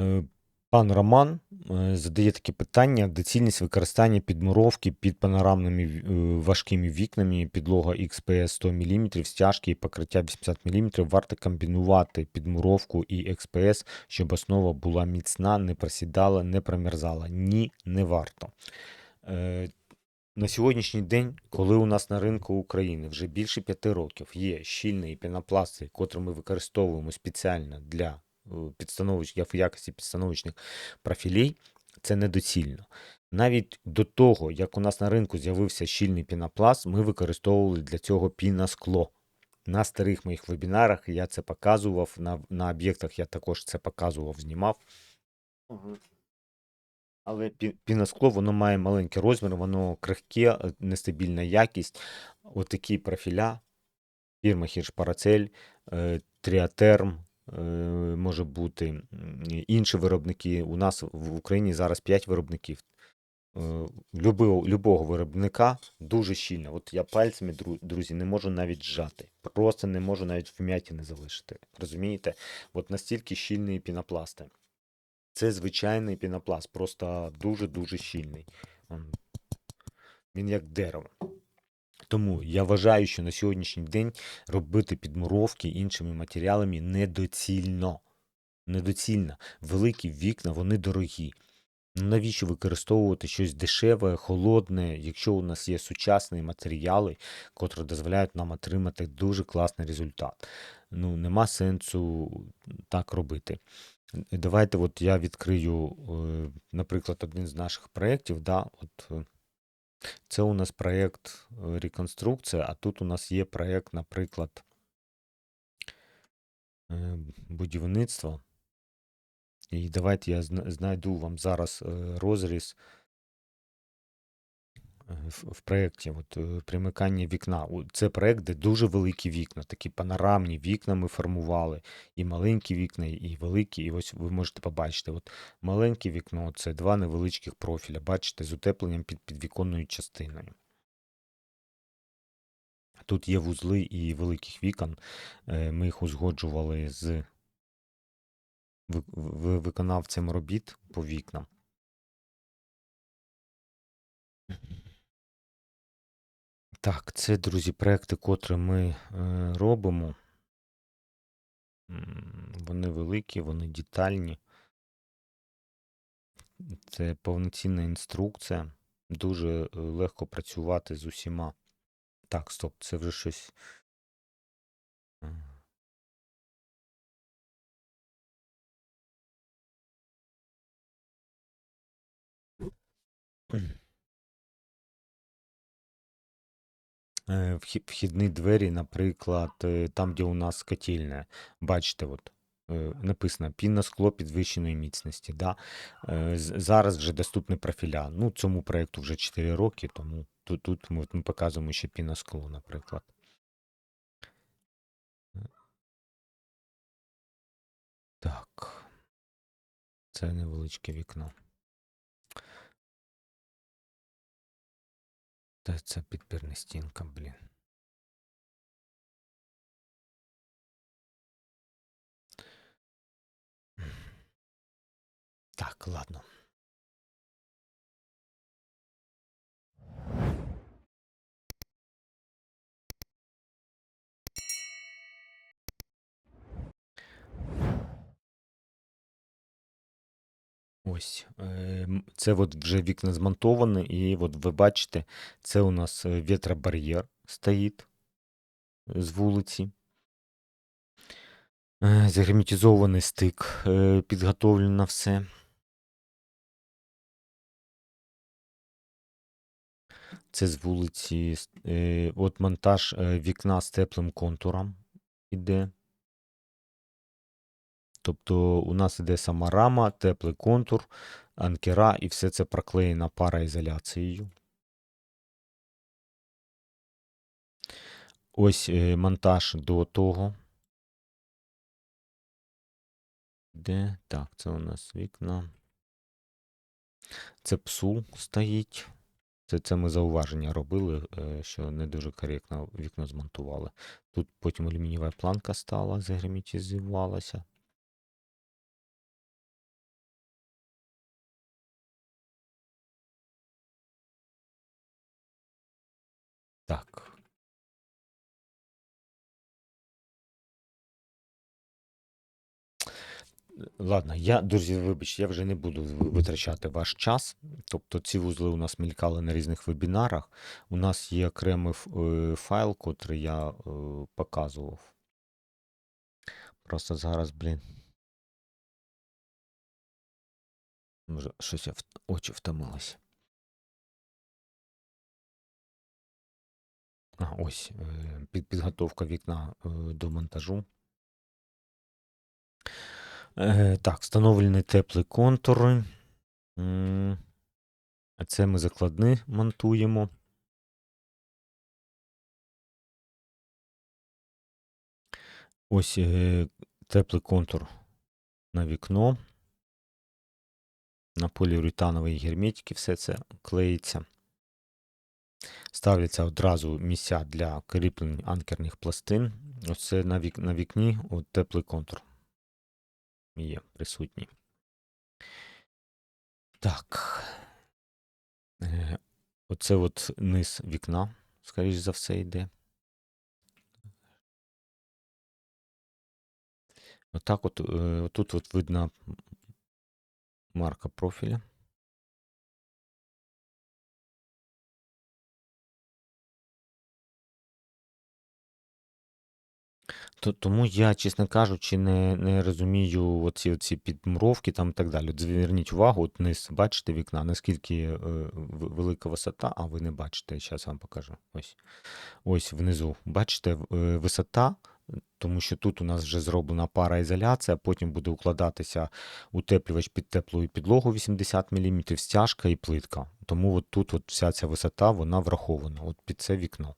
Е, Пан Роман е, задає таке питання: доцільність використання підмуровки під панорамними е, важкими вікнами, підлога XPS 100 мм, стяжки і покриття 80 мм. Варто комбінувати підмуровку і XPS, щоб основа була міцна, не просідала, не промерзала. Ні, не варто. На сьогоднішній день, коли у нас на ринку України вже більше п'яти років є щільні пінопласти, котрі ми використовуємо спеціально для е, в якості підстановочних профілей, це недоцільно. Навіть до того, як у нас на ринку з'явився щільний пінопласт, ми використовували для цього піноскло. На старих моїх вебінарах я це показував, на, на об'єктах я також це показував, знімав. Але пі- піноскло воно має маленький розмір, воно крихке, е, нестабільна якість. Отакі профіля, фірма Paracel, е, Тріатерм, може бути інші виробники. У нас в Україні зараз 5 виробників. Е, Любого, любого виробника дуже щільно. От я пальцями, друзі, не можу навіть зжати. Просто не можу навіть вм'ятіни залишити. Розумієте? От настільки щільні пінопласти. Це звичайний пінопласт, просто дуже-дуже щільний. Він як дерево. Тому я вважаю, що на сьогоднішній день робити підмуровки іншими матеріалами недоцільно. Недоцільно. Великі вікна, вони дорогі. Ну, Навіщо використовувати щось дешеве, холодне, якщо у нас є сучасні матеріали, котрі дозволяють нам отримати дуже класний результат. Ну, нема сенсу так робити. Давайте от я відкрию, е, наприклад, один з наших проєктів. Да, от, е, це у нас проєкт е, реконструкція, а тут у нас є проєкт, наприклад, е, будівництва. І давайте я знайду вам зараз е, розріз в, в проєкті от, е, примикання вікна. Це проєкт, де дуже великі вікна, такі панорамні вікна ми формували. І маленькі вікна, і великі. І ось ви можете побачити, от маленьке вікно це два невеличких профіля, бачите, з утепленням під підвіконною частиною. Тут є вузли і великих вікон. е, Ми їх узгоджували з ви- ви- виконавцем робіт по вікнам. Так, це, друзі, проекти, котрі ми е, робимо. Вони великі, вони детальні. Це повноцінна інструкція. Дуже е, легко працювати з усіма. Так, стоп, це вже щось. Вхідні двері, наприклад, е, там, де у нас котельня. Бачите, от, е, написано піноскло підвищеної міцності. Да? Е, Зараз вже доступні профіля. Ну, цьому проєкту вже 4 роки, тому тут, тут ми, ми показуємо ще піноскло, наприклад. Так. Це невеличке вікно. Та це підпірна стінка, блін. Так, ладно. Ось, е, це от вже вікна змонтоване, і от ви бачите, це у нас е, вітробар'єр стоїть е, з вулиці. Загерметизований стик, підготовлено все. Це з вулиці. От монтаж вікна з теплим контуром іде. Тобто у нас іде сама рама, теплий контур, анкера і все це проклеєно параізоляцією. Ось е, монтаж до того. Де? Так, це у нас вікна. Це псул стоїть. Це, це ми зауваження робили, е, що не дуже коректно вікно змонтували. Тут потім алюмінієва планка стала, загерметизувалася. Так. Ладно, я, друзі, вибачте, я вже не буду витрачати ваш час. Тобто ці вузли у нас мелькали на різних вебінарах. У нас є окремий е, файл, котрий я е, показував. Просто зараз, блін. Може, щось я в очі втомилось. А, ось е, під, підготовка вікна е, до монтажу. Е, так, встановлені теплі контури. Це ми закладни монтуємо. Ось теплий контур на вікно. На поліуретановій герметики все це клеїться. Ставляться одразу місця для кріплень анкерних пластин. Оце на, вік, на вікні от теплий контур є присутній. Так. Е, Оце от низ вікна, скоріш за все, йде. Отак от, е, тут от видно марка профіля. То, тому я, чесно кажучи, не, не розумію оці, оці підмуровки там і так далі. Зверніть увагу, от низ, бачите вікна, наскільки е, велика висота, а ви не бачите, зараз вам покажу. Ось, ось внизу. Бачите, е, висота, тому що тут у нас вже зроблена параізоляція, потім буде укладатися утеплювач під теплу підлогу 80 мм, стяжка і плитка. Тому от тут от вся ця висота вона врахована от під це вікно.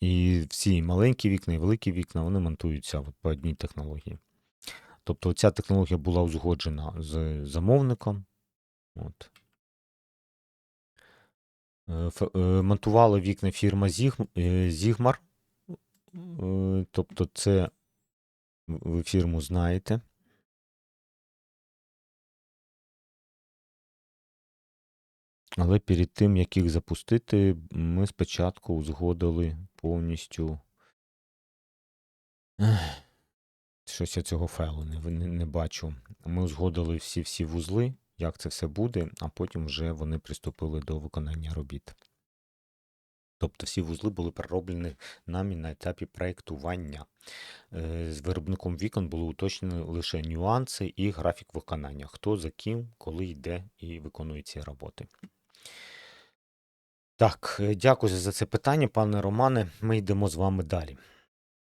І всі маленькі вікна і великі вікна вони монтуються от по одній технології. Тобто ця технологія була узгоджена з замовником. От. Е, е, Монтувала вікна фірма е, Зігмар. Тобто, це ви фірму знаєте. Але перед тим, як їх запустити, ми спочатку узгодили повністю. Щось я цього файлу не, не, не бачу. Ми узгодили всі-всі вузли, як це все буде, а потім вже вони приступили до виконання робіт. Тобто всі вузли були перероблені нами на етапі проєктування. Е, З виробником вікон були уточнені лише нюанси і графік виконання. Хто за ким, коли йде і виконує ці роботи. Так, е, дякую за це питання, пане Романе. Ми йдемо з вами далі.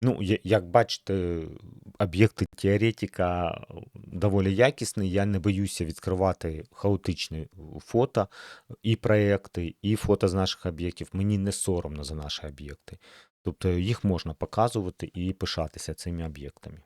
Ну, як бачите, об'єкти теоретика доволі якісні. Я не боюся відкривати хаотичні фото і проекти, і фото з наших об'єктів. Мені не соромно за наші об'єкти. Тобто їх можна показувати і пишатися цими об'єктами.